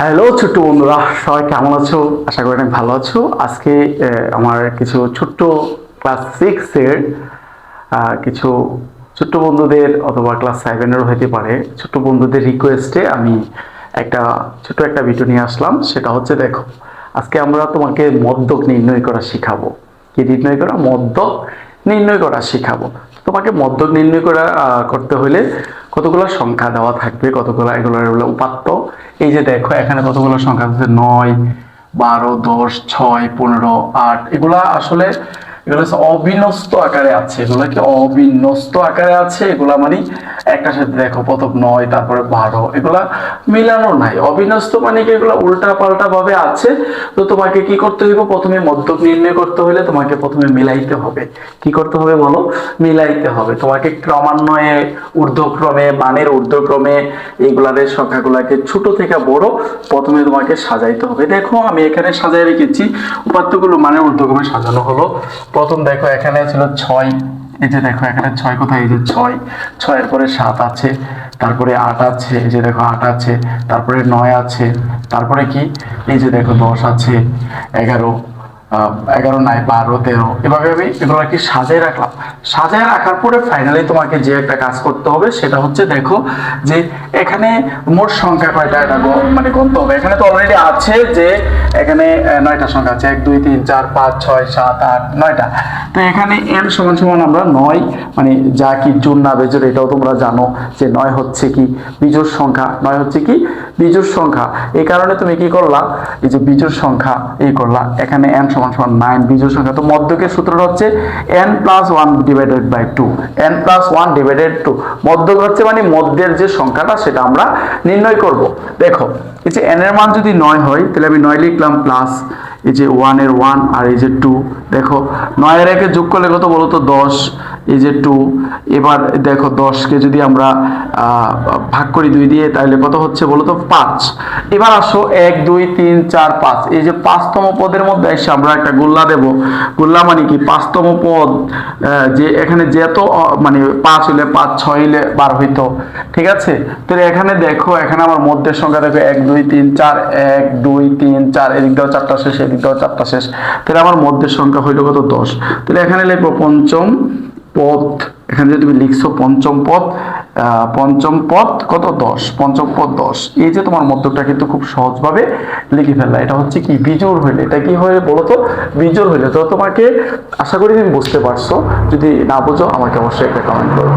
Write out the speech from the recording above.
Hello ছোট্ট বন্ধুরা, সবাই কেমন আছো? আশা করি অনেক ভালো আছো। আজকে আমার কিছু ছোট্ট ক্লাস সিক্সের কিছু ছোট্ট বন্ধুদের অথবা ক্লাস সেভেনেরও হতে পারে। ছোট্ট বন্ধুদের রিকোয়েস্টে আমি একটা ছোট্ট একটা ভিডিও নিয়ে আসলাম। সেটা হচ্ছে, দেখো, আজকে আমরা তোমাকে মদ্যক নির্ণয় করা শিখাবো। কি নির্ণয় করা? মদ্যক নির্ণয় করা শিখাবো। তোমাকে মধ্য নির্ণয় করা করতে হলে কতগুলো সংখ্যা দেওয়া থাকবে, কতগুলো এগুলো উপাত্ত। এই যে দেখো, এখানে কতগুলো সংখ্যা আছে? নয়, বারো, দশ, ছয়, পনেরো, আট। এগুলা আসলে এগুলো হচ্ছে আকারে আছে, এগুলো কি অবিন্যস্ত আকারে আছে? এগুলা মানে একটা সাথে দেখো, প্রথম নয়, তারপরে বারো, এগুলা মিলানো নাই। অবিন্যস্ত মানে কি এগুলো উল্টা পাল্টা ভাবে আছে? তো তোমাকে কি করতে হইব? প্রথমে মধ্যক নির্ণয় করতে হলে তোমাকে প্রথমে মিলাইতে হবে। কি করতে হবে বলো? মিলাইতে হবে। তোমাকে ক্রমান্বয়ে ঊর্ধ্বক্রমে, মানের ঊর্ধ্বক্রমে এইগুলাদের সংখ্যাগুলাকে ছোট থেকে বড় প্রথমে তোমাকে সাজাইতে হবে। দেখো, আমি এখানে সাজাই রেখেছি। উপাত্তগুলো মানের ঊর্ধ্বক্রমে সাজানো হলো। প্রথম দেখো এখানে ছিল ছয়, এই যে দেখো এখানে ছয় কোথায়? এই যে ছয়, ছয়ের পরে সাত আছে, তারপরে আট আছে, এই যে দেখো আট আছে, তারপরে নয় আছে, তারপরে কি? এই যে দেখো দশ আছে, এগারো এগারো নাই বারো, তেরো, এভাবে আমি এগুলো কি সাজায় রাখলাম। সাজায় রাখার পরে ফাইনালি তোমাকে যে একটা কাজ করতে হবে, সেটা হচ্ছে দেখো যে এখানে মোট সংখ্যা কয়টা এটা মানে গুনতে হবে। এখানে তো অলরেডি আছে যে এখানে নয়টা সংখ্যা আছে। এক, দুই, তিন, চার, পাঁচ, ছয়, সাত, আট, নয়টা। তো এখানে এন সমান সমান আমরা নয় মানে যা কি না বেজোর, এটাও তোমরা জানো যে নয় হচ্ছে কি বিজোড় সংখ্যা, নয় হচ্ছে কি বিজোড় সংখ্যা। এই কারণে তুমি কি করলা? এই যে বিজোড় সংখ্যা এই করলা। এখানে এন সমান সমান নাইন বিজোড় সংখ্যা। তো মধ্যকের সূত্রটা হচ্ছে N plus one divided by two N plus one divided two মধ্যক হচ্ছে মানে মধ্যের যে সংখ্যাটা, সেটা আমরা নির্ণয় করব। দেখো, এই যে এন এর মান যদি নয় হয়, তাহলে আমি নয় লিখলাম প্লাস এই যে ওয়ানের ওয়ান আর এই যে টু দেখো, নয়ের একে যোগ করলে কত বলো তো দশ। এই যে টু এবার দেখো দশকে যদি আমরা ভাগ করি দুই দিয়ে, তাহলে কত হচ্ছে বলো তো? পাঁচ। এবার আসো এক, দুই, তিন, চার, পাঁচ। এই যে পাঁচতম পদের মধ্যে এসে আমরা একটা গোল্লা দেব। গোল্লা মানে কি? পাঁচতম পদ যে এখানে যেত মানে পাঁচ হইলে পাঁচ, ছয় হইলে বার হইতো। ঠিক আছে? তো এখানে দেখো, এখানে আমার মধ্যের সংখ্যা দেখো, এক, দুই, তিন, চার, এক, দুই, তিন, চার, এদিক দাও, চারটা শেষ, এদিক দাও, চারটা শেষ। তাহলে আমার মধ্যের সংখ্যা হইল কত? দশ। তাহলে এখানে লিখব পঞ্চম পদ, এখানে যদি তুমি লিখছো পঞ্চম পথ পঞ্চম পথ কত? দশ। পঞ্চম পথ দশ। এই যে তোমার মধ্যটা কিন্তু খুব সহজভাবে লিখে ফেললা। এটা হচ্ছে কি? বিজোড় হইলে। এটা কি হয়ে বলো তো বিজোড় হইলে। তো তোমাকে আশা করি তুমি বুঝতে পারছ। যদি না বোঝো, আমাকে অবশ্যই একটা কমেন্ট করো।